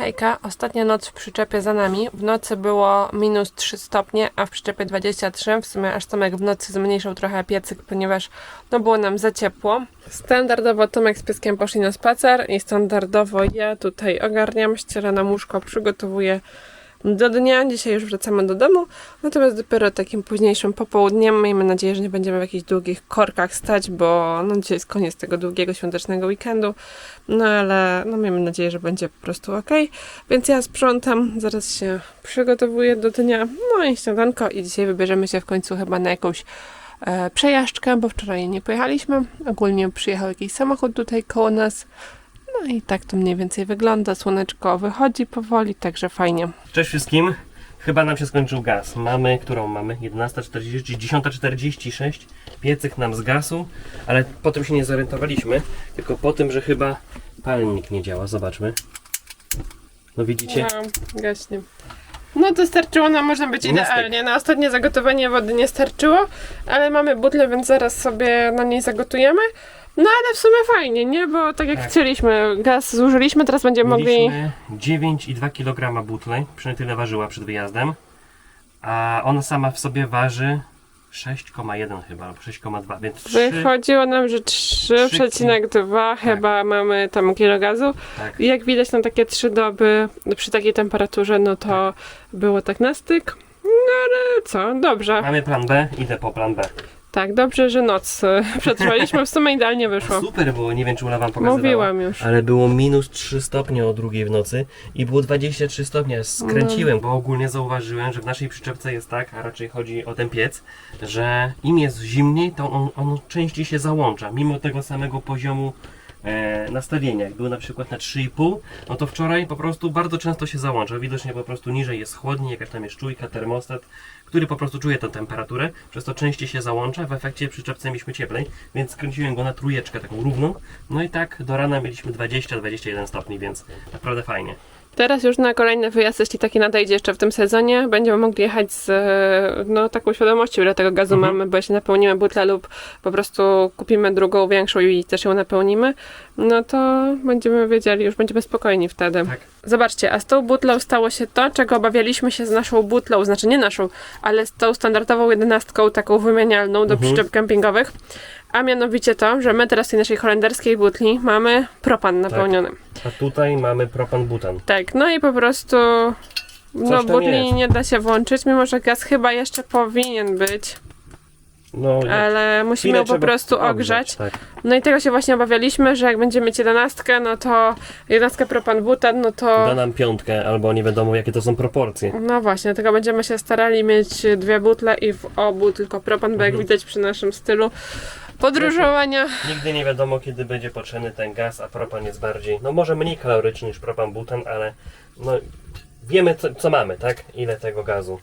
Hejka, ostatnia noc w przyczepie za nami. W nocy było minus 3 stopnie, a w przyczepie 23. W sumie aż Tomek w nocy zmniejszył trochę piecyk, ponieważ no było nam za ciepło. Standardowo Tomek z pieskiem poszli na spacer i standardowo ja tutaj ogarniam, ścierę na łóżko, przygotowuję do dnia. Dzisiaj już wracamy do domu, natomiast dopiero takim późniejszym popołudniem miejmy nadzieję, że nie będziemy w jakichś długich korkach stać, bo no dzisiaj jest koniec tego długiego świątecznego weekendu. No ale no miejmy nadzieję, że będzie po prostu ok. Więc ja sprzątam, zaraz się przygotowuję do dnia. No i śniadanko i dzisiaj wybierzemy się w końcu chyba na jakąś e, przejażdżkę, bo wczoraj nie pojechaliśmy. Ogólnie przyjechał jakiś samochód tutaj koło nas. No i tak to mniej więcej wygląda. Słoneczko wychodzi powoli, także fajnie. Cześć wszystkim. Chyba nam się skończył gaz. Mamy, którą mamy? 11.40, czyli 10.46. Piecyk nam zgasł, ale po tym się nie zorientowaliśmy. Tylko po tym, że chyba palnik nie działa. Zobaczmy. No widzicie? No, gaśnie. No to starczyło nam, można być idealnie. Na ostatnie zagotowanie wody nie starczyło, ale mamy butlę, więc zaraz sobie na niej zagotujemy. No ale w sumie fajnie, nie? Bo tak jak Tak. chcieliśmy, gaz zużyliśmy, teraz będziemy mogli... Mieliśmy 9,2 kg butlej, przynajmniej tyle ważyła przed wyjazdem. A ona sama w sobie waży 6,1 chyba, albo 6,2, więc 3, Wychodziło nam, że 3,2 chyba mamy tam kilo gazu. tak. I jak widać na takie trzy doby przy takiej temperaturze, no to było tak na styk. No ale co, dobrze. Mamy plan B, idę po plan B. Tak, dobrze, że noc e, przetrwaliśmy. W sumie idealnie wyszło. Super było, nie wiem czy Ula wam pokazywała. Mówiłam już. Ale było minus 3 stopnie o drugiej w nocy i było 23 stopnie. Skręciłem, bo ogólnie zauważyłem, że w naszej przyczepce jest tak, a raczej chodzi o ten piec, że im jest zimniej, to on, on częściej się załącza, mimo tego samego poziomu e, nastawienia. Jak był na przykład na 3,5, no to wczoraj po prostu bardzo często się załącza. Widocznie po prostu niżej jest chłodniej, jakaś tam jest czujka, termostat, który po prostu czuje tę temperaturę, przez to częściej się załącza. W efekcie przyczepce mieliśmy cieplej, więc skręciłem go na trójeczkę taką równą. No i tak do rana mieliśmy 20-21 stopni, więc naprawdę fajnie. Teraz już na kolejny wyjazd, jeśli taki nadejdzie jeszcze w tym sezonie, będziemy mogli jechać z no, taką świadomością, ile tego gazu Mhm. mamy, bo jeśli napełnimy butlę lub po prostu kupimy drugą, większą i też ją napełnimy, no to będziemy wiedzieli, już będziemy spokojni wtedy. Tak. Zobaczcie, a z tą butlą stało się to, czego obawialiśmy się z naszą butlą, znaczy nie naszą, ale z tą standardową jedenastką, taką wymienialną do Mhm. przyczep kempingowych, a mianowicie to, że my teraz w tej naszej holenderskiej butli mamy propan napełniony. A tutaj mamy propan butan. Tak, no i po prostu no butli jest. nie da się włączyć, mimo że gaz chyba jeszcze powinien być, No, ale musimy ją po prostu ogrzać. Tak. No i tego się właśnie obawialiśmy, że jak będziemy mieć jedenastkę, no to jedenastkę propan butan, no Da to nam piątkę, albo nie wiadomo jakie to są proporcje. no właśnie, dlatego będziemy się starali mieć dwie butle i w obu tylko propan, bo jak Mhm. widać przy naszym stylu podróżowania, Nigdy nie wiadomo kiedy będzie potrzebny ten gaz, a propan jest bardziej, no może mniej kaloryczny niż propan butan, ale no wiemy co, co mamy, tak? Ile tego gazu.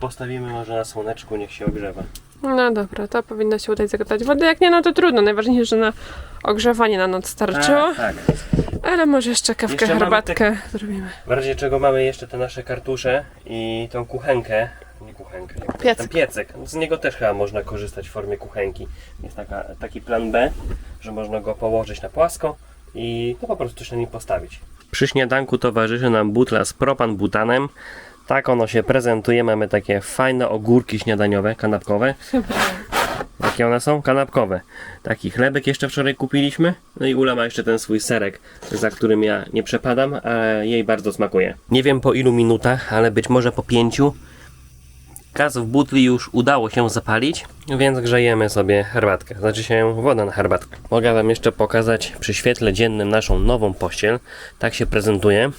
Postawimy może na słoneczku, niech się ogrzewa. no dobra, to powinno się udać zagotować wodę, jak nie, no to trudno, najważniejsze, że na ogrzewanie na noc starczyło, tak. ale może jeszcze kawkę, Jeszcze herbatkę zrobimy. W razie czego mamy jeszcze te nasze kartusze i tą kuchenkę. Nie kuchenkę, jak Piecyk. ten piecyk. Z niego też chyba można korzystać w formie kuchenki. Jest taka, taki plan B, że można go położyć na płasko i no po prostu coś na nim postawić. Przy śniadanku towarzyszy nam butla z propan butanem. Tak ono się prezentuje. Mamy takie fajne ogórki śniadaniowe, kanapkowe. Jakie one są? Kanapkowe. Taki chlebek jeszcze wczoraj kupiliśmy. No i Ula ma jeszcze ten swój serek, za którym ja nie przepadam, a jej bardzo smakuje. Nie wiem po ilu minutach, ale być może po pięciu. Gaz w butli już udało się zapalić, więc grzejemy sobie herbatkę. Znaczy się woda na herbatkę. Mogę Wam jeszcze pokazać przy świetle dziennym naszą nową pościel. Tak się prezentuje.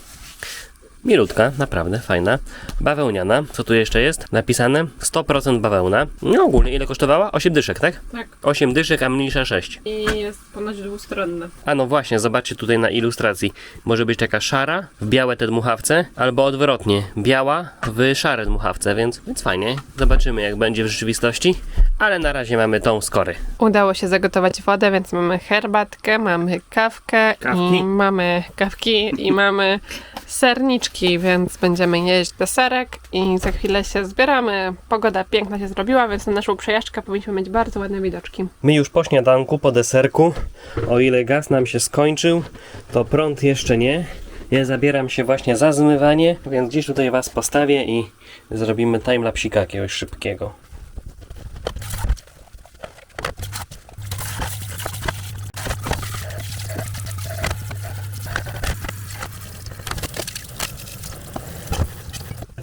Milutka, naprawdę fajna. Bawełniana. Co tu jeszcze jest? Napisane 100% bawełna. No ogólnie ile kosztowała? 8 dyszek, tak? Tak. 8 dyszek, a mniejsza 6. I jest ponoć dwustronne. A no właśnie, zobaczcie tutaj na ilustracji. Może być taka szara w białe te dmuchawce, albo odwrotnie, biała w szare dmuchawce, więc, więc fajnie. Zobaczymy jak będzie w rzeczywistości, ale na razie mamy tą skory. Udało się zagotować wodę, więc mamy herbatkę, mamy kawkę Kawki. i mamy kawki i mamy serniczki, więc będziemy jeść deserek i za chwilę się zbieramy. Pogoda piękna się zrobiła, więc na naszą przejażdżkę powinniśmy mieć bardzo ładne widoczki. My już po śniadanku, po deserku, o ile gaz nam się skończył, to prąd jeszcze nie, Ja zabieram się właśnie za zmywanie, więc gdzieś tutaj Was postawię i zrobimy timelapsika jakiegoś szybkiego.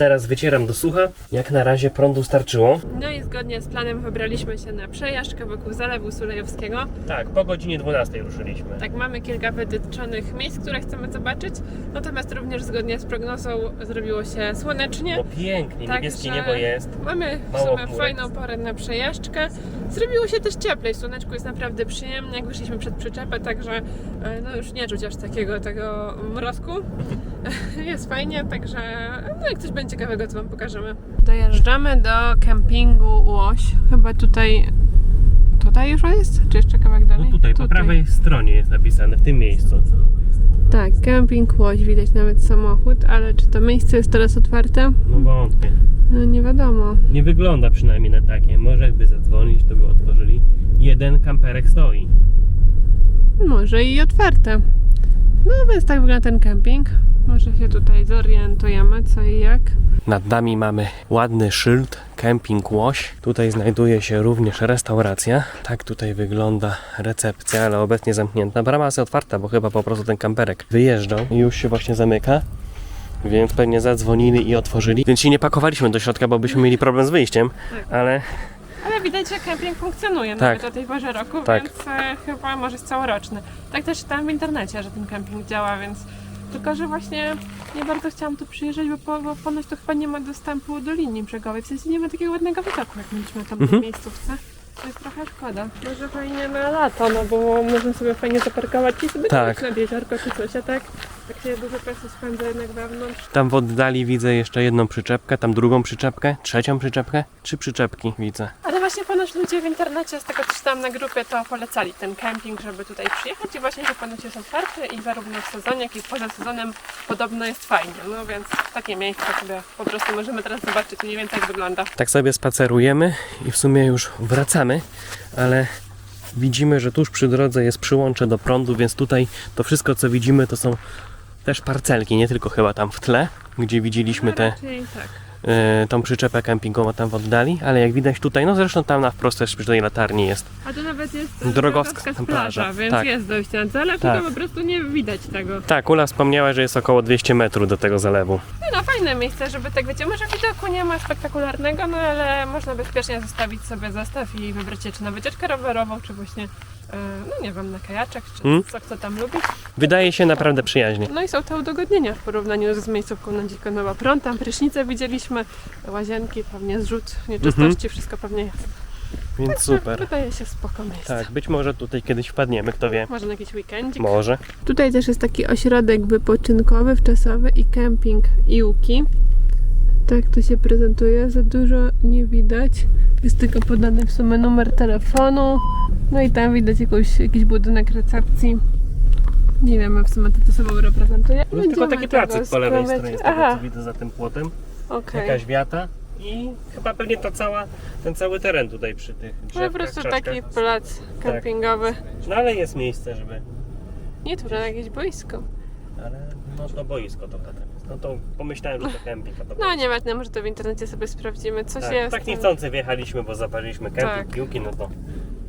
Teraz wycieram do sucha. Jak na razie prądu starczyło. No zgodnie z planem wybraliśmy się na przejażdżkę wokół Zalewu Sulejowskiego. Tak, po godzinie 12 ruszyliśmy. Tak, mamy kilka wytyczonych miejsc, które chcemy zobaczyć. Natomiast również zgodnie z prognozą zrobiło się słonecznie. O pięknie, Także niebieskie niebo jest. Mamy w sumie fajną porę na przejażdżkę. Zrobiło się też cieplej, słoneczku jest naprawdę przyjemnie, jak wyszliśmy przed przyczepę, także e, no już nie czuć aż takiego tego mrozku. Jest fajnie, także no jak coś będzie ciekawego, to Wam pokażemy. Dojeżdżamy do kempingu Łoś. Chyba tutaj... Tutaj już jest? Czy jeszcze kawałek dalej? No tutaj, po prawej stronie jest napisane, w tym miejscu. Tak, kemping Łoś, widać nawet samochód, ale czy to miejsce jest teraz otwarte? No wątpię. No nie wiadomo. Nie wygląda przynajmniej na takie. Może jakby zadzwonić, to by otworzyli. Jeden kamperek stoi. Może i otwarte. No więc tak wygląda ten kemping. Może się tutaj zorientujemy co i jak. Nad nami mamy ładny szyld Camping Łoś. Tutaj znajduje się również restauracja. Tak tutaj wygląda recepcja, ale obecnie zamknięta. Brama jest otwarta, bo chyba po prostu ten kamperek wyjeżdżał i już się właśnie zamyka. Więc pewnie zadzwonili i otworzyli. Więc się nie pakowaliśmy do środka, bo byśmy mieli problem z wyjściem. Ale Ale widać, że kemping funkcjonuje Tak. nawet o tej porze roku, Tak. więc e, chyba może jest całoroczny. Tak też czytałam w internecie, że ten kemping działa, więc tylko, że właśnie nie bardzo chciałam tu przyjeżdżać, bo, po, bo ponoć to chyba nie ma dostępu do linii brzegowej. W sensie nie ma takiego ładnego widoku, jak mieliśmy tam Mhm. w miejscówce. To jest trochę szkoda. Może fajnie na lato, no bo można sobie fajnie zaparkować i sobie Tak. nad jeziorko czy coś, a tak? Tak się dużo czasu spędza jednak wewnątrz. tam w oddali widzę jeszcze jedną przyczepkę, tam drugą przyczepkę, trzecią przyczepkę, trzy przyczepki widzę. Ale właśnie ponoć ludzie w internecie, z tego co czytałam na grupie, to polecali ten kemping, żeby tutaj przyjechać i właśnie, że ponoć jest otwarty i zarówno w sezonie, jak i poza sezonem podobno jest fajnie. No więc takie miejsce sobie po prostu możemy teraz zobaczyć mniej więcej jak wygląda. Tak sobie spacerujemy i w sumie już wracamy, ale widzimy, że tuż przy drodze jest przyłącze do prądu, więc tutaj to wszystko co widzimy to są też parcelki, nie tylko chyba tam w tle, gdzie widzieliśmy te, Raczej tak. e, tą przyczepę kempingową tam w oddali, ale jak widać tutaj, no zresztą tam na wprost też przy tej latarni jest. A to nawet jest Drogowska plaża, plaża, więc tak. jest dojście cel, Tak. tylko po prostu nie widać tego. Tak, Ula wspomniała, że jest około 200 metrów do tego zalewu. No, no fajne miejsce, żeby tak wiecie, może widoku nie ma spektakularnego, no ale można bezpiecznie zostawić sobie zestaw i wybrać się czy na wycieczkę rowerową, czy właśnie, no nie wiem, na kajaczek, czy Hmm? co kto tam lubi. Wydaje się naprawdę przyjaźnie. No i są te udogodnienia w porównaniu z miejscówką na dziko nowa prąd, tam prysznice widzieliśmy, łazienki, pewnie zrzut nieczystości, wszystko pewnie jest. Więc super. Wydaje się spoko miejsce. Tak, być może tutaj kiedyś wpadniemy, kto wie. Może na jakiś weekendzik. Może. Tutaj też jest taki ośrodek wypoczynkowy, wczasowy i kemping Iłki. Tak to się prezentuje, za dużo nie widać. Jest tylko podany w sumie numer telefonu. No i tam widać jakąś, jakiś budynek recepcji. Nie wiemy w sumie co to sobą reprezentuje. No, tylko taki placyk po lewej stronie, z tego co widzę za tym płotem. okej. Jakaś wiata i chyba pewnie to cała, ten cały teren tutaj przy tych No po drzewkach, prostu krzaczkach. taki plac kempingowy. No ale jest miejsce, żeby... Nie tu, na jakieś boisko. Ale no to boisko to potem jest. No to pomyślałem, że to kemping, a to No nie wiem, może to w internecie sobie sprawdzimy. Coś tak, jest. tak niechcący wjechaliśmy, bo zapaliliśmy kemping Tak. piłki, no to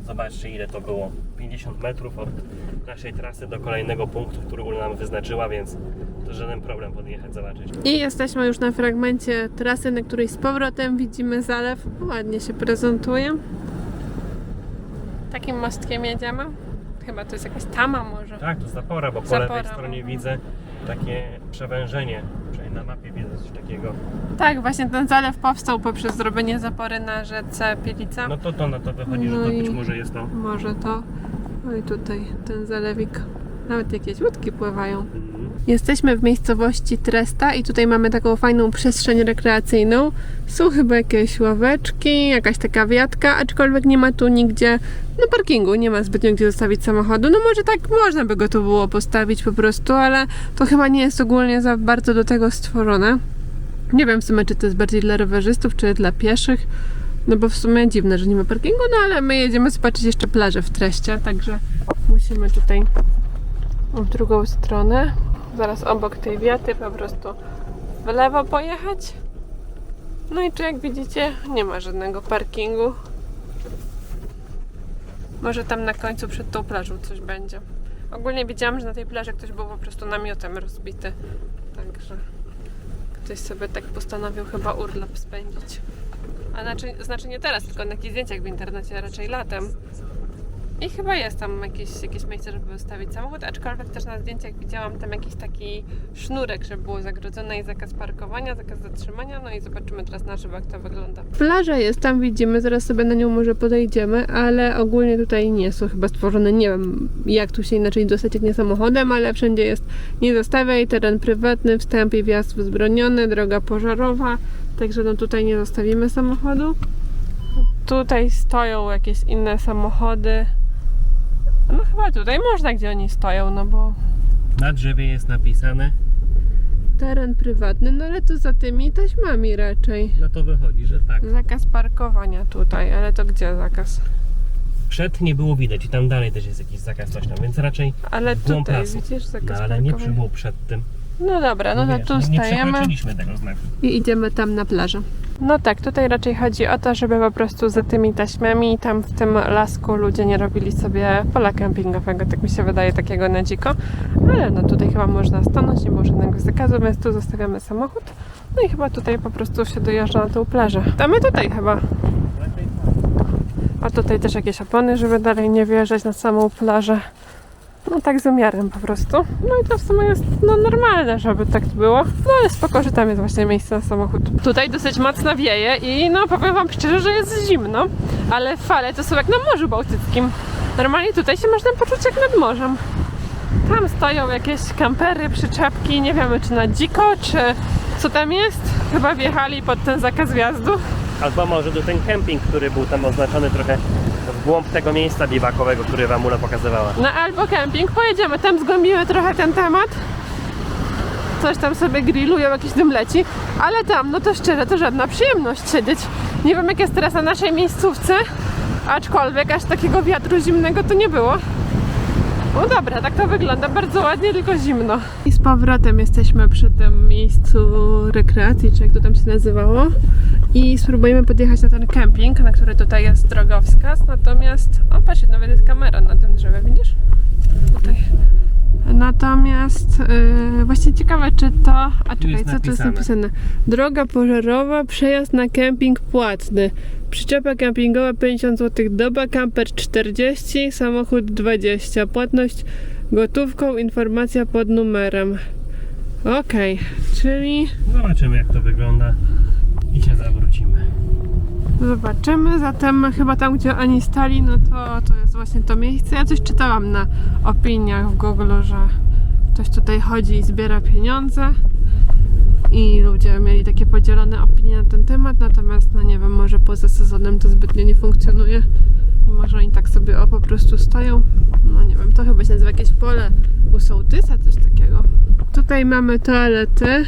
zobaczcie ile to było. 50 metrów od naszej trasy do kolejnego punktu, który Ula nam wyznaczyła, więc to żaden problem podjechać, zobaczyć. I jesteśmy już na fragmencie trasy, na której z powrotem widzimy zalew. Ładnie się prezentuje. Takim mostkiem jedziemy. Chyba to jest jakaś tama może. Tak, to zapora, bo po Zapora, lewej stronie no. widzę takie przewężenie. Przynajmniej na mapie widzę coś takiego. Tak, właśnie ten zalew powstał poprzez zrobienie zapory na rzece Pielica. No to to na to wychodzi, że No to i- być może jest to. Może to. No i tutaj ten zalewik. Nawet jakieś łódki pływają. Jesteśmy w miejscowości Tresta i tutaj mamy taką fajną przestrzeń rekreacyjną. Są chyba jakieś ławeczki, jakaś taka wiatka, aczkolwiek nie ma tu nigdzie, no parkingu, nie ma zbytnio gdzie zostawić samochodu. No może tak można by go tu było postawić po prostu, ale to chyba nie jest ogólnie za bardzo do tego stworzone. Nie wiem w sumie, czy to jest bardziej dla rowerzystów, czy dla pieszych. No bo w sumie dziwne, że nie ma parkingu, no ale my jedziemy zobaczyć jeszcze plażę w Treście, także musimy tutaj w drugą stronę. Zaraz obok tej wiaty po prostu w lewo pojechać. No i tu jak widzicie nie ma żadnego parkingu. Może tam na końcu przed tą plażą coś będzie. Ogólnie widziałam, że na tej plaży ktoś był po prostu namiotem rozbity. Także ktoś sobie tak postanowił chyba urlop spędzić. A znaczy, znaczy nie teraz, tylko na jakichś zdjęciach w internecie, raczej latem. I chyba jest tam jakieś, jakieś miejsce, żeby wystawić samochód, aczkolwiek też na zdjęciach widziałam tam jakiś taki sznurek, że było zagrodzone i zakaz parkowania, zakaz zatrzymania, no i zobaczymy teraz na żywo, jak to wygląda. Plaża jest, tam widzimy, zaraz sobie na nią może podejdziemy, ale ogólnie tutaj nie są chyba stworzone, nie wiem jak tu się inaczej dostać, jak nie samochodem, ale wszędzie jest nie zostawiaj, teren prywatny, wstęp i wjazd wzbroniony, droga pożarowa, także no tutaj nie zostawimy samochodu. Tutaj stoją jakieś inne samochody. No chyba tutaj można, gdzie oni stoją, no bo Na drzewie jest napisane, teren prywatny, no ale to za tymi taśmami raczej. no to wychodzi, że tak. Zakaz parkowania tutaj, ale to gdzie zakaz? Przed nie było widać i tam dalej też jest jakiś zakaz coś tam, więc raczej Ale w głąb tutaj lasu. widzisz No zakaz ale nie parkowania. było przed tym. No dobra, no, wiesz, to tu nie- nie stajemy przekroczyliśmy tego znaku. i idziemy tam na plażę. No tak, tutaj raczej chodzi o to, żeby po prostu za tymi taśmami tam w tym lasku ludzie nie robili sobie pola kempingowego, tak mi się wydaje, takiego na dziko. Ale no tutaj chyba można stanąć, nie było żadnego zakazu, więc tu zostawiamy samochód. No i chyba tutaj po prostu się dojeżdża na tą plażę. A my tutaj chyba. A tutaj też jakieś opony, żeby dalej nie wjeżdżać na samą plażę. No tak z umiarem po prostu. No i to w sumie jest no, normalne, żeby tak było. No ale spoko, że tam jest właśnie miejsce na samochód. Tutaj dosyć mocno wieje i no powiem wam szczerze, że jest zimno. Ale fale to są jak na Morzu Bałtyckim. Normalnie tutaj się można poczuć jak nad morzem. Tam stoją jakieś kampery, przyczepki, nie wiemy czy na dziko, czy co tam jest. Chyba wjechali pod ten zakaz wjazdu. Albo może do ten kemping, który był tam oznaczony trochę w głąb tego miejsca biwakowego, który wam Ula pokazywała. No albo kemping, pojedziemy tam, zgłębimy trochę ten temat. Coś tam sobie grillują, jakiś dym leci. Ale tam, no to szczerze, to żadna przyjemność siedzieć. Nie wiem jak jest teraz na naszej miejscówce, aczkolwiek aż takiego wiatru zimnego to nie było. No dobra, tak to wygląda, bardzo ładnie, tylko zimno. I z powrotem jesteśmy przy tym miejscu rekreacji, czy jak to tam się nazywało. I spróbujemy podjechać na ten kemping, na który tutaj jest drogowskaz. Natomiast, o patrz, nawet jest kamera na tym drzewie, widzisz? Tutaj. Natomiast yy, właśnie ciekawe, czy to. A czekaj, jest co tu jest napisane? napisane? Droga pożarowa, przejazd na kemping płatny. Przyczepa kempingowa 50 zł, doba kamper 40, samochód 20. Płatność gotówką, informacja pod numerem. Okej, czyli Zobaczymy jak to wygląda i się zawrócimy. Zobaczymy, zatem chyba tam, gdzie oni stali, no to, to jest właśnie to miejsce. Ja coś czytałam na opiniach w Google, że ktoś tutaj chodzi i zbiera pieniądze i ludzie mieli takie podzielone opinie na ten temat, natomiast no nie wiem, może poza sezonem to zbytnio nie funkcjonuje i może oni tak sobie o po prostu stoją. No nie wiem, to chyba się nazywa jakieś pole u sołtysa, coś takiego. Tutaj mamy toalety.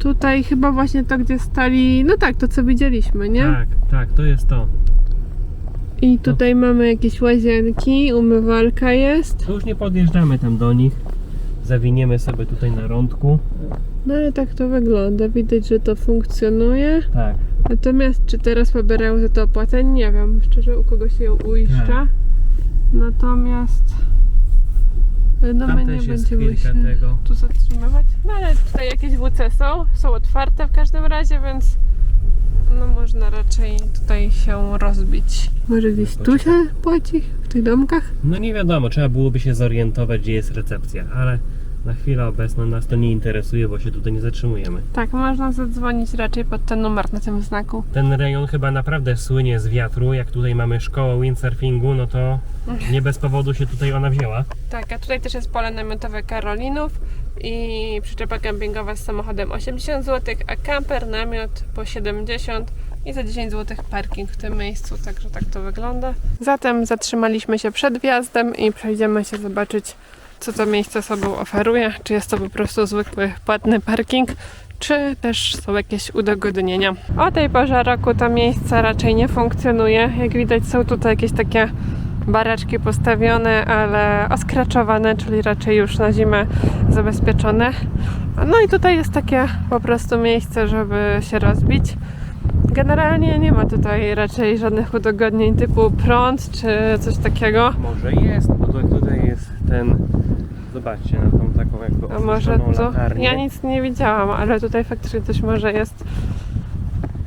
Tutaj chyba właśnie to, gdzie stali, no tak, to co widzieliśmy, nie? Tak, tak, to jest to. I tutaj mamy jakieś łazienki, umywalka jest. To już nie podjeżdżamy tam do nich. Zawiniemy sobie tutaj na rądku. No ale tak to wygląda. Widać, że to funkcjonuje. Tak. Natomiast czy teraz pobierają za to opłatę? Nie wiem. Szczerze, u kogo się ją uiszcza. Tak. Natomiast no Tam my też nie jest będziemy się tego. tu zatrzymywać. No ale tutaj jakieś WC są. Są otwarte w każdym razie, więc no można raczej tutaj się rozbić. Może gdzieś tu się płaci? W tych domkach? No nie wiadomo, trzeba byłoby się zorientować, gdzie jest recepcja, ale na chwilę obecną nas to nie interesuje, bo się tutaj nie zatrzymujemy. Tak, można zadzwonić raczej pod ten numer na tym znaku. Ten rejon chyba naprawdę słynie z wiatru. Jak tutaj mamy szkołę windsurfingu, no to nie bez powodu się tutaj ona wzięła. Tak, a tutaj też jest pole namiotowe Karolinów i przyczepa kempingowa z samochodem 80 zł, a kamper, namiot po 70 i za 10 zł parking w tym miejscu, także tak to wygląda. Zatem zatrzymaliśmy się przed wjazdem i przejdziemy się zobaczyć, co to miejsce sobą oferuje. Czy jest to po prostu zwykły płatny parking, czy też są jakieś udogodnienia. O tej porze roku to miejsce raczej nie funkcjonuje. Jak widać są tutaj jakieś takie baraczki postawione, ale oskraczowane, czyli raczej już na zimę zabezpieczone. No i tutaj jest takie po prostu miejsce, żeby się rozbić. Generalnie nie ma tutaj raczej żadnych udogodnień typu prąd czy coś takiego. Może jest, bo tutaj jest ten. Zobaczcie na tą taką jakby A może to. latarnię. Ja nic nie widziałam, ale tutaj faktycznie coś może jest.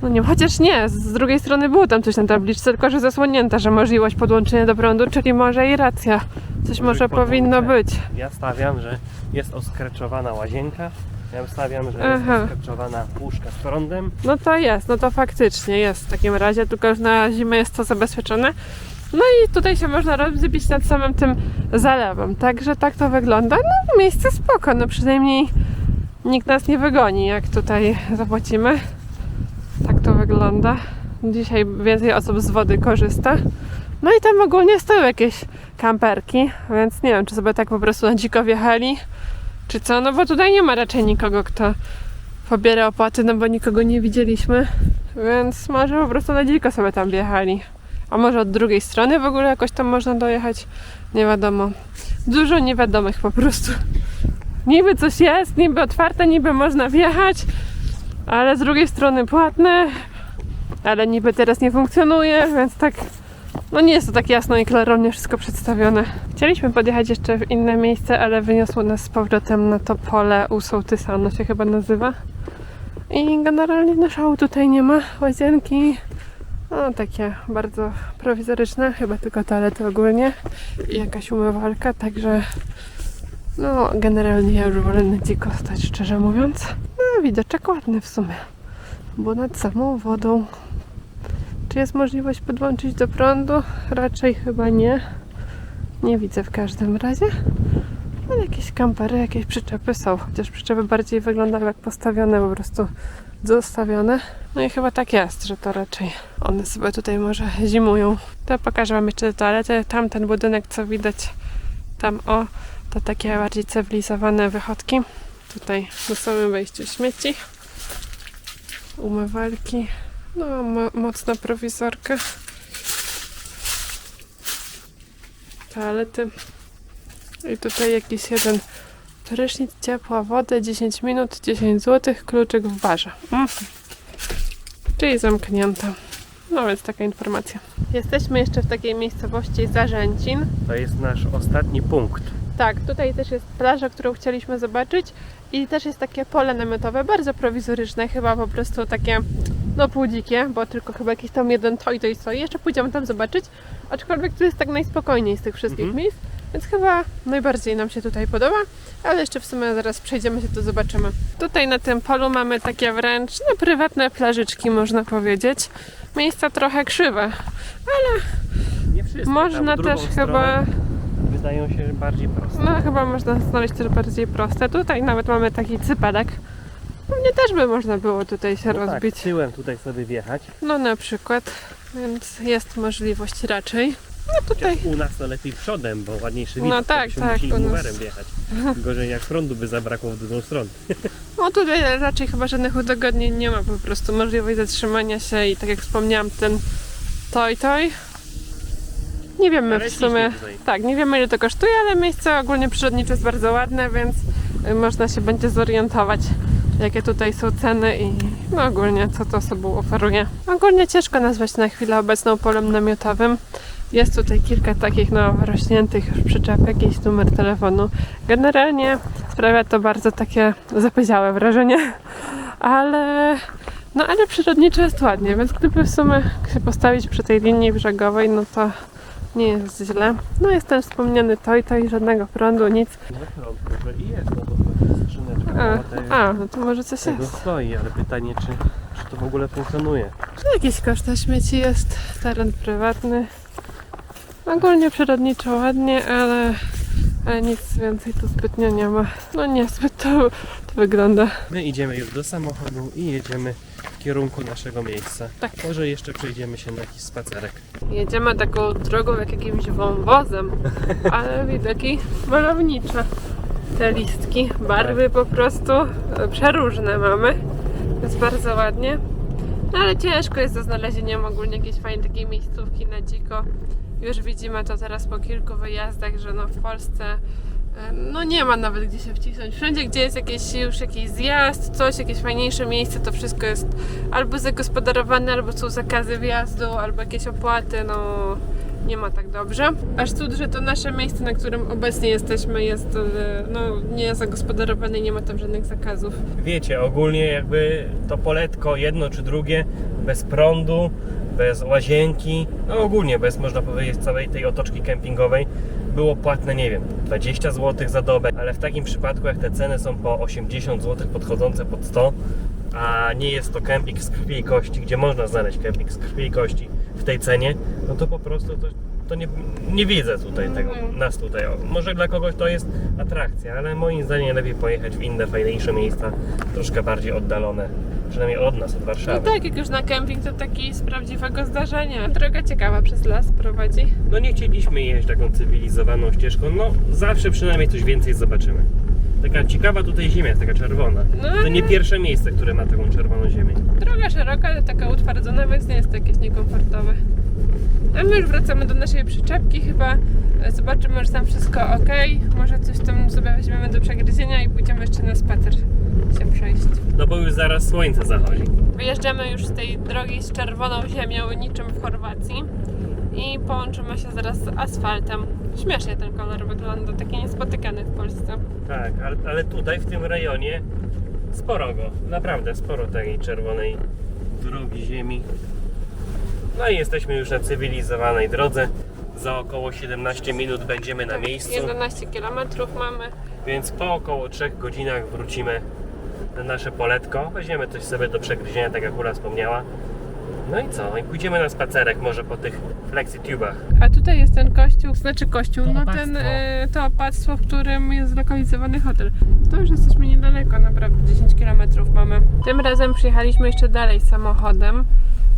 No nie, chociaż nie, z drugiej strony było tam coś na tabliczce, tylko że zasłonięta, że możliwość podłączenia do prądu, czyli może i racja. Coś Może powinno być. Ja stawiam, że jest oskraczowana łazienka. Ja stawiam, że Aha. jest oskraczowana łóżka z prądem. No to jest, no to faktycznie jest w takim razie, tylko że na zimę jest to zabezpieczone. No i tutaj się można rozbić nad samym tym zalewem, także tak to wygląda. No miejsce spoko, no przynajmniej nikt nas nie wygoni, jak tutaj zapłacimy. Tak to wygląda. Dzisiaj więcej osób z wody korzysta. No i tam ogólnie stoją jakieś kamperki, więc nie wiem, czy sobie tak po prostu na dziko wjechali, czy co, no bo tutaj nie ma raczej nikogo, kto pobiera opłaty, no bo nikogo nie widzieliśmy, więc może po prostu na dziko sobie tam wjechali. A może od drugiej strony w ogóle jakoś tam można dojechać? Nie wiadomo. Dużo niewiadomych po prostu. Niby coś jest, niby otwarte, niby można wjechać, ale z drugiej strony płatne, ale niby teraz nie funkcjonuje, więc tak no nie jest to tak jasno i klarownie wszystko przedstawione. Chcieliśmy podjechać jeszcze w inne miejsce, ale wyniosło nas z powrotem na to pole u sołtysa, ono się chyba nazywa. I generalnie no szału tutaj nie ma, łazienki, no takie bardzo prowizoryczne, chyba tylko toalety ogólnie i jakaś umywalka, także no generalnie ja już wolę na dziko stać, szczerze mówiąc. No widoczek ładny w sumie, bo nad samą wodą czy jest możliwość podłączyć do prądu? Raczej chyba nie. Nie widzę w każdym razie. Ale jakieś kampery, jakieś przyczepy są. Chociaż przyczepy bardziej wyglądają jak postawione, po prostu zostawione. No i chyba tak jest, że to raczej one sobie tutaj może zimują. To pokażę Wam jeszcze toaletę. Tam ten budynek, co widać tam o, to takie bardziej cywilizowane wychodki. Tutaj na samym wejściu śmieci. Umywalki. No, mo- mocna prowizorka. Toalety. I tutaj jakiś jeden prysznic, ciepła woda, 10 minut, 10 zł, kluczyk w barze. Mhm. Czyli zamknięta. No więc taka informacja. Jesteśmy jeszcze w takiej miejscowości Zarzęcin. To jest nasz ostatni punkt. Tak, tutaj też jest plaża, którą chcieliśmy zobaczyć i też jest takie pole namiotowe, bardzo prowizoryczne, chyba po prostu takie no pół dzikie, bo tylko chyba jakiś tam jeden to i to i stoi. Jeszcze pójdziemy tam zobaczyć, aczkolwiek tu jest tak najspokojniej z tych wszystkich Mhm. miejsc, więc chyba najbardziej nam się tutaj podoba, ale jeszcze w sumie zaraz przejdziemy się, to zobaczymy. Tutaj na tym polu mamy takie wręcz no, prywatne plażyczki, można powiedzieć. Miejsca trochę krzywe, wszystkie. można też chyba Wydają się bardziej proste. No chyba można znaleźć też bardziej proste. Tutaj nawet mamy taki cypelek. Pewnie też by można było tutaj się No rozbić. Tak, tyłem tutaj sobie wjechać. No na przykład. Więc jest możliwość raczej. No tutaj. Chociaż u nas to lepiej przodem, bo ładniejszy No widok. to tak, tak, musieli numerem wjechać. Gorzej jak prądu by zabrakło w drugą stronę. No tutaj raczej chyba żadnych udogodnień nie ma. Po prostu możliwość zatrzymania się i tak jak wspomniałam, ten toj toj. Nie wiemy w sumie. Tak, nie wiemy ile to kosztuje, ale miejsce ogólnie przyrodnicze jest bardzo ładne, więc y, można się będzie zorientować, jakie tutaj są ceny i no ogólnie co to sobą oferuje. Ogólnie ciężko nazwać na chwilę obecną polem namiotowym. Jest tutaj kilka takich no, rośniętych już przyczepek, jakiś numer telefonu. Generalnie sprawia to bardzo takie zapyziałe wrażenie, ale no ale przyrodniczo jest ładnie, więc gdyby w sumie się postawić przy tej linii brzegowej, no to nie jest źle. No jest ten wspomniany toj, toj, żadnego prądu, nic. Na prąd może i jest, no bo to jest skrzyneczka. A, a no to może coś tego jest. stoi, ale pytanie czy, czy to w ogóle funkcjonuje. Jakiś koszt na śmieci jest, teren prywatny. Ogólnie przyrodniczo ładnie, ale, ale nic więcej tu zbytnio nie ma. No niezbyt to, to wygląda. My idziemy już do samochodu i jedziemy w kierunku naszego miejsca. Tak. Może jeszcze przejdziemy się na jakiś spacerek. Jedziemy taką drogą jak jakimś wąwozem, ale widoki malownicze. Te listki, barwy po prostu przeróżne mamy. Jest bardzo ładnie. No ale ciężko jest do znalezienia ogólnie jakiejś fajnej takiej miejscówki na dziko. Już widzimy to teraz po kilku wyjazdach, że no w Polsce no nie ma nawet gdzie się wcisnąć. Wszędzie, gdzie jest jakiś już jakiś zjazd, coś, jakieś fajniejsze miejsce, to wszystko jest albo zagospodarowane, albo są zakazy wjazdu, albo jakieś opłaty, no nie ma tak dobrze. Aż cud, że to nasze miejsce, na którym obecnie jesteśmy jest e, no nie zagospodarowane nie ma tam żadnych zakazów. Wiecie, ogólnie jakby to poletko jedno czy drugie, bez prądu, bez łazienki, no ogólnie bez, można powiedzieć, całej tej otoczki kempingowej, było płatne, nie wiem, 20 zł za dobę, ale w takim przypadku, jak te ceny są po 80 zł podchodzące pod 100, a nie jest to kemping z krwi i kości, gdzie można znaleźć kemping z krwi i kości w tej cenie, no to po prostu to, to nie, nie widzę tutaj tego, Mhm. nas tutaj. O, może dla kogoś to jest atrakcja, ale moim zdaniem lepiej pojechać w inne, fajniejsze miejsca, troszkę bardziej oddalone, przynajmniej od nas, od No Warszawy. tak, jak już na kemping, to taki z prawdziwego zdarzenia. Droga ciekawa przez las prowadzi. No nie chcieliśmy jeść taką cywilizowaną ścieżką, no zawsze przynajmniej coś więcej zobaczymy. Taka ciekawa tutaj ziemia jest, taka czerwona. No, To nie pierwsze miejsce, które ma taką czerwoną ziemię. Droga szeroka, ale taka utwardzona, więc nie jest to jakieś niekomfortowe. A my już wracamy do naszej przyczepki, chyba e, zobaczymy, że tam wszystko ok. Może coś tam sobie weźmiemy do przegryzienia i pójdziemy jeszcze na spacer się przejść. No bo już zaraz słońce zachodzi. Wyjeżdżamy już z tej drogi z czerwoną ziemią, niczym w Chorwacji. I połączymy się zaraz z asfaltem. Śmiesznie ten kolor wygląda, taki niespotykany w Polsce. Tak, ale, ale tutaj w tym rejonie sporo go, naprawdę sporo tej czerwonej drogi ziemi. No i jesteśmy już na cywilizowanej drodze. Za około 17 minut będziemy na miejscu, 11 km mamy. więc po około 3 godzinach wrócimy na nasze poletko. Weźmiemy coś sobie do przegryzienia, tak jak Ula wspomniała. No i co? I pójdziemy na spacerek może po tych flexitubach. A tutaj jest ten kościół, znaczy kościół, To no opactwo. ten, y, to opactwo, w którym jest zlokalizowany hotel. To już jesteśmy niedaleko, naprawdę 10 km mamy. Tym razem przyjechaliśmy jeszcze dalej samochodem,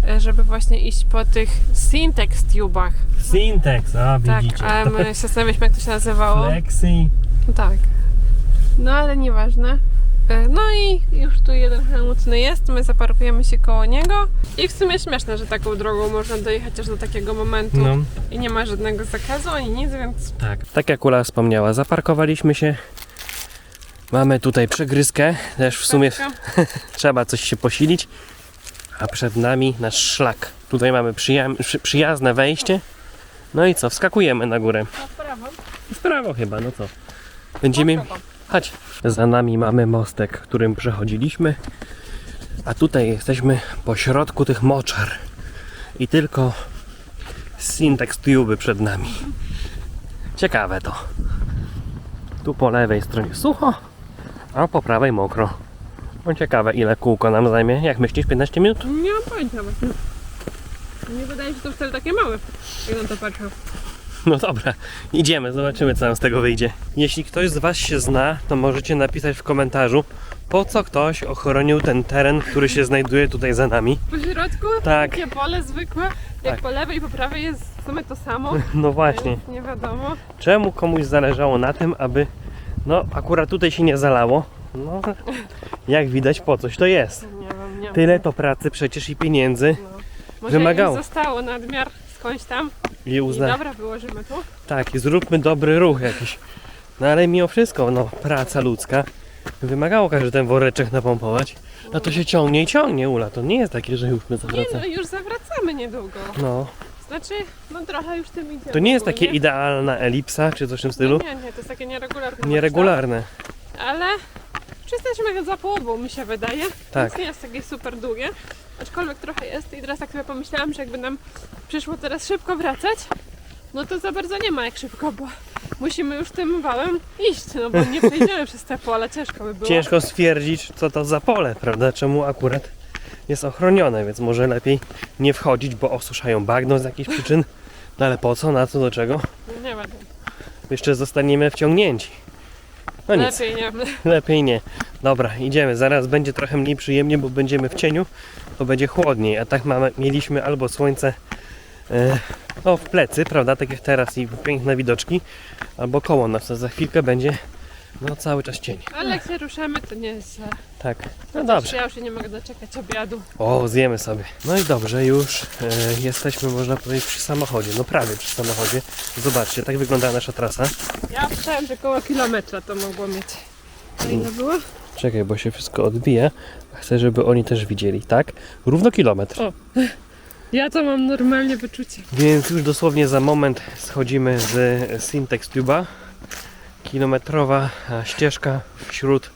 y, żeby właśnie iść po tych Syntex tubach. Syntax, a Tak, widzicie. a my się zastanawialiśmy jak to się nazywało. Flexi. Tak. No ale nieważne. E, No i już tu jeden chętny jest, my zaparkujemy się koło niego i w sumie śmieszne, że taką drogą można dojechać aż do takiego momentu No. i nie ma żadnego zakazu ani nic, więc Tak. Tak jak Ula wspomniała, zaparkowaliśmy się. Mamy tutaj przegryzkę, też w sumie trzeba coś się posilić. A przed nami nasz szlak. Tutaj mamy przyja- przy- przyjazne wejście. No i co, wskakujemy na górę. Na prawo. W prawo chyba, no co. Będziemy... Na prawo. Chodź. Za nami mamy mostek, którym przechodziliśmy. A tutaj jesteśmy po środku tych moczar. I tylko syntax tuby przed nami. Ciekawe to. Tu po lewej stronie sucho, a po prawej mokro. No ciekawe ile kółko nam zajmie. Jak myślisz, 15 minut? Nie mam pojęcia właśnie. Nie wydaje się to wcale takie małe, jak na to patrzę. No dobra, idziemy, zobaczymy co nam z tego wyjdzie. Jeśli ktoś z Was się zna, to możecie napisać w komentarzu, po co ktoś ochronił ten teren, który się znajduje tutaj za nami. Po środku Tak. takie pole zwykłe, jak Tak. po lewej i po prawej jest w sumie to samo. No właśnie, nie wiadomo. czemu komuś zależało na tym, aby, no akurat tutaj się nie zalało. No, jak widać po coś to jest. Nie wiem, nie wiem. Tyle to pracy przecież i pieniędzy Może wymagało. im zostało nadmiar skądś tam. i dobra, wyłożymy tu. Tak, i zróbmy dobry ruch jakiś. No ale mimo wszystko, no praca ludzka wymagało każdy ten woreczek napompować. A to się ciągnie i ciągnie, Ula. To nie jest takie, że już my Nie zawracamy. no, już zawracamy niedługo. No, Znaczy, no trochę już tym idzie. to nie jest takie idealna elipsa czy coś w tym stylu. Nie, nie, to jest takie nieregularne. Nieregularne. Ale czy jesteśmy za połową, mi się wydaje. Tak. Więc nie jest takie super długie. Aczkolwiek trochę jest i teraz tak sobie pomyślałam, że jakby nam przyszło teraz szybko wracać, no to za bardzo nie ma jak szybko, bo musimy już tym wałem iść, no bo nie przejdziemy przez te pola, ciężko by było. Ciężko stwierdzić, co to za pole, prawda? Czemu akurat jest ochronione, więc może lepiej nie wchodzić, bo osuszają bagno z jakichś przyczyn. No ale po co, na co, do czego? No Nie wiem. Jeszcze zostaniemy wciągnięci. No nic. Lepiej nie. Lepiej nie. Dobra, idziemy. Zaraz będzie trochę mniej przyjemnie, bo będziemy w cieniu, to będzie chłodniej. A tak mamy, mieliśmy albo słońce e, no, w plecy, prawda, tak jak teraz i piękne widoczki, albo koło nas. To za chwilkę będzie No cały czas cień. Ale jak się ruszamy, to nie jest źle. Tak. No dobrze. Ja już się nie mogę doczekać obiadu. O, zjemy sobie. No i dobrze, już e, jesteśmy, można powiedzieć, przy samochodzie. No prawie przy samochodzie. Zobaczcie, tak wygląda nasza trasa. Ja myślałem, że koło kilometra to mogło mieć. A ile było? Czekaj, bo się wszystko odbija. Chcę, żeby oni też widzieli, tak? Równo kilometr. O. Ja to mam normalnie wyczucie. Więc już dosłownie za moment schodzimy z Syntex Tuba. Kilometrowa e, ścieżka wśród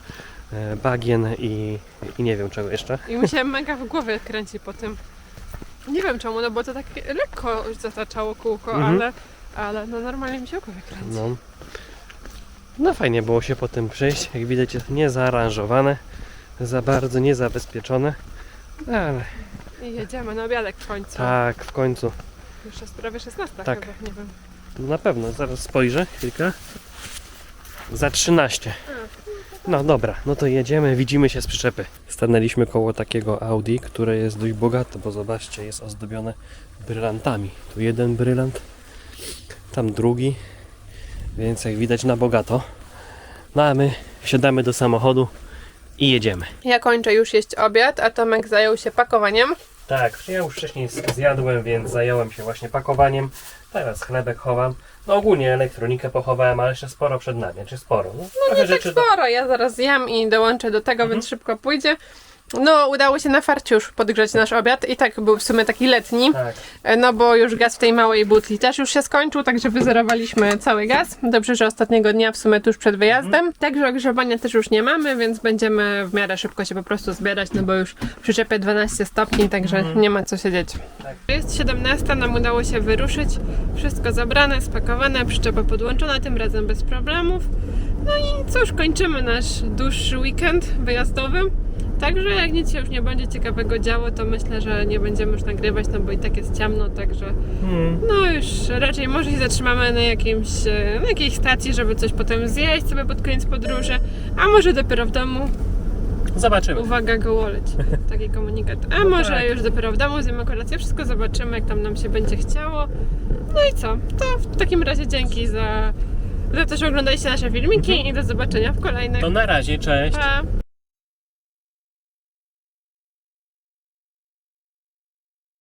e, bagien i, i nie wiem czego jeszcze. I się mega w głowie kręci po tym. Nie wiem czemu, no bo to tak lekko zataczało kółko, Mhm. ale, ale no normalnie mi się w głowie kręci. No. No fajnie było się po tym przejść. Jak widać jest niezaaranżowane, za bardzo niezabezpieczone. Ale I jedziemy na obiadek w końcu. tak, w końcu. Już jest prawie 16 Tak. chyba, nie wiem. Na pewno, zaraz spojrzę, chwilkę. Za 13. No dobra, no to jedziemy, widzimy się z przyczepy. Stanęliśmy koło takiego Audi, które jest dość bogate, bo zobaczcie, jest ozdobione brylantami. Tu jeden brylant, tam drugi, więc jak widać na bogato. No a my wsiadamy do samochodu i jedziemy. Ja kończę już jeść obiad, a Tomek zajął się pakowaniem. Tak, ja już wcześniej zjadłem, więc zająłem się właśnie pakowaniem. Teraz chlebek chowam. No ogólnie elektronikę pochowałem, ale jeszcze sporo przed nami. Czy sporo? No, trochę Tak rzeczy do... sporo, ja zaraz zjem i dołączę do tego, więc szybko pójdzie. No, udało się na farciusz podgrzać nasz obiad i tak był w sumie taki letni, Tak. e, no bo już gaz w tej małej butli też już się skończył, także wyzerowaliśmy cały gaz. Dobrze, że ostatniego dnia w sumie tuż przed wyjazdem. Także ogrzewania też już nie mamy, więc będziemy w miarę szybko się po prostu zbierać, no bo już przyczepie 12 stopni, także nie ma co siedzieć. Tak. Jest 17, nam udało się wyruszyć. Wszystko zabrane, spakowane, przyczepa podłączona, tym razem bez problemów. No i cóż, kończymy nasz dłuższy weekend wyjazdowy. Także jak nic się już nie będzie ciekawego działo, to myślę, że nie będziemy już nagrywać, no bo i tak jest ciemno, także Hmm. no już raczej może się zatrzymamy na, jakimś, e, na jakiejś stacji, żeby coś potem zjeść sobie pod koniec podróży, a może dopiero w domu, Zobaczymy. uwaga, gołoleć, taki komunikat, a może tak. już dopiero w domu zjemy kolację, wszystko zobaczymy, jak tam nam się będzie chciało. No i co, to w takim razie dzięki za, za to, że oglądaliście nasze filmiki i do zobaczenia w kolejnych. To na razie, cześć. Pa!